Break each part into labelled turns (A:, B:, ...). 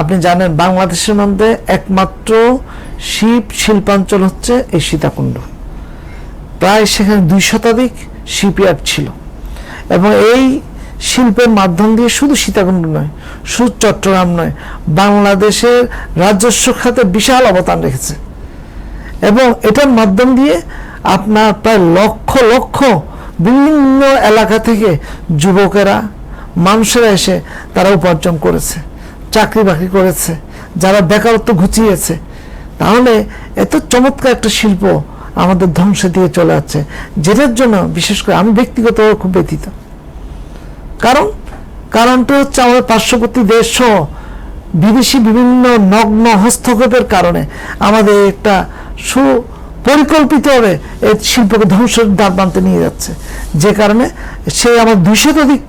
A: আপনি জানেন বাংলাদেশের মধ্যে একমাত্র শিব শিল্পাঞ্চল হচ্ছে এই সীতাকুণ্ড। প্রায় সেখানে দুই শতাধিক শিপইয়ার্ড ছিল। এবং এই শিল্পের মাধ্যম দিয়ে শুধু সীতাকুণ্ড নয়, শুধু চট্টগ্রাম নয়, বাংলাদেশের রাজস্ব খাতে বিশাল অবদান রেখেছে। এবং এটার মাধ্যম দিয়ে আপনার প্রায় লক্ষ লক্ষ বিভিন্ন এলাকা থেকে যুবকেরা, মানুষেরা এসে তারা উপার্জন করেছে। চাকরি বাকরি করেছে, যারা বেকারত্ব ঘুচিয়েছে, তাহলে এত চমৎকার একটা শিল্প আমাদের ধ্বংসের দিয়ে চলে যাচ্ছে যেটার জন্য বিশেষ করে আমি ব্যক্তিগতভাবে খুব ব্যথিত। কারণ, কারণটা হচ্ছে আমাদের পার্শ্ববর্তী দেশ সহ বিদেশি বিভিন্ন নগ্ন হস্তক্ষেপের কারণে আমাদের একটা সু পরিকল্পিতভাবে এই শিল্পকে ধ্বংসের দ্বার প্রান্তে নিয়ে যাচ্ছে। যে কারণে সে আমার দুইশো অধিক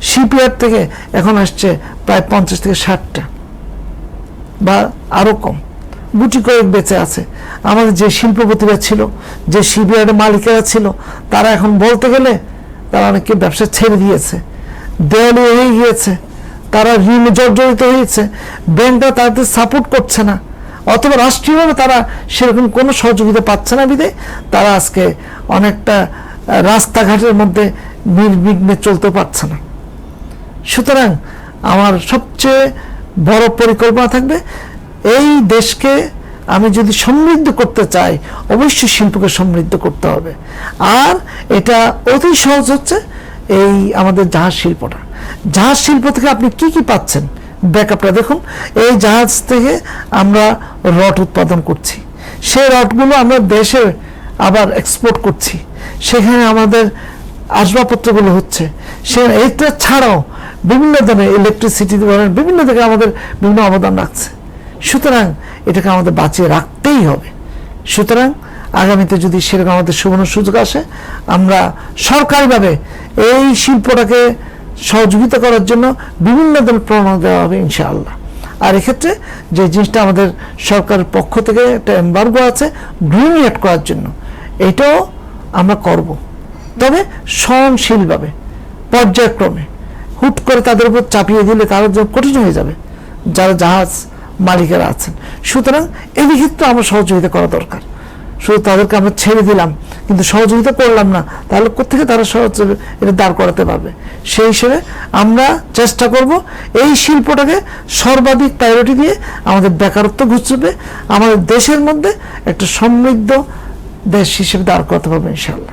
A: শিপইয়ার্ড থেকে এখন আসছে প্রায় পঞ্চাশ থেকে ষাটটা। বা আরও কম। গুটি কয়েক বেঁচে আছে। আমাদের যে শিল্পপতিরা ছিল, যে শিপইয়ার্ডের মালিকেরা ছিল, তারা এখন বলতে গেলে তারা অনেকে ব্যবসা ছেড়ে দিয়েছে। দেয়ালি হয়ে গিয়েছে। তারা ঋণ জর্জরিত হয়েছে। ব্যাংকরা তাদের সাপোর্ট করছে না। অথবা রাষ্ট্রীয়ভাবে তারা সেরকম কোনো সহযোগিতা পাচ্ছে না বিদে তারা আজকে অনেকটা রাস্তাঘাটের মধ্যে নির্বিঘ্নে চলতে পারছে না। সুতরাং আমার সবচেয়ে বড় পরিকল্পনা থাকবে, এই দেশকে আমি যদি সমৃদ্ধ করতে চাই, অবশ্যই শিল্পকে সমৃদ্ধ করতে হবে। আর এটা অতি সহজ হচ্ছে এই আমাদের জাহাজ শিল্পটা। জাহাজ শিল্প থেকে আপনি কি কি পাচ্ছেন? ব্যাকআপটা দেখুন। এই জাহাজ থেকে আমরা রড উৎপাদন করছি। সেই রডগুলো আমরা দেশে আবার এক্সপোর্ট করছি। সেখানে আমাদের আসবাবপত্রগুলো হচ্ছে। সে এইটা ছাড়াও বিভিন্ন ধরনের ইলেকট্রিসিটি ধরনের বিভিন্ন দিকে আমাদের বিভিন্ন অবদান রাখছে। সুতরাং এটাকে আমাদের বাঁচিয়ে রাখতেই হবে। সুতরাং আগামীতে যদি সেরকম আমাদের সুবর্ণ সুযোগ আসে, আমরা সরকারিভাবে এই শিল্পটাকে সহযোগিতা করার জন্য বিভিন্ন ধরনের প্রণোদনা দেওয়া হবে ইনশাআল্লাহ। আর এক্ষেত্রে যে জিনিসটা আমাদের সরকারের পক্ষ থেকে একটা এম্বার্গো আছে গ্রিন করার জন্য। এটাও আমরা করব। তবে সহনশীলভাবে, পর্যায়ক্রমে হুট করে তাদের উপর চাপিয়ে দিলে তাদের জন্য কঠিন হয়ে যাবে, যারা জাহাজ মালিকেরা আছেন। সুতরাং এই ক্ষেত্রে আমরা সহযোগিতা করা দরকার। শুধু তাদেরকে আমরা ছেড়ে দিলাম, কিন্তু সহযোগিতা করলাম না, তাহলে কোথেকে তারা সহজ এটা দাঁড় করাতে পারবে? সেই হিসেবে আমরা চেষ্টা করব এই শিল্পটাকে সর্বাধিক প্রায়োরিটি দিয়ে আমাদের বেকারত্ব ঘুচবে, আমাদের দেশের মধ্যে একটা সমৃদ্ধ দেশ হিসেবে দাঁড় করাতে পারবে ইনশাল্লাহ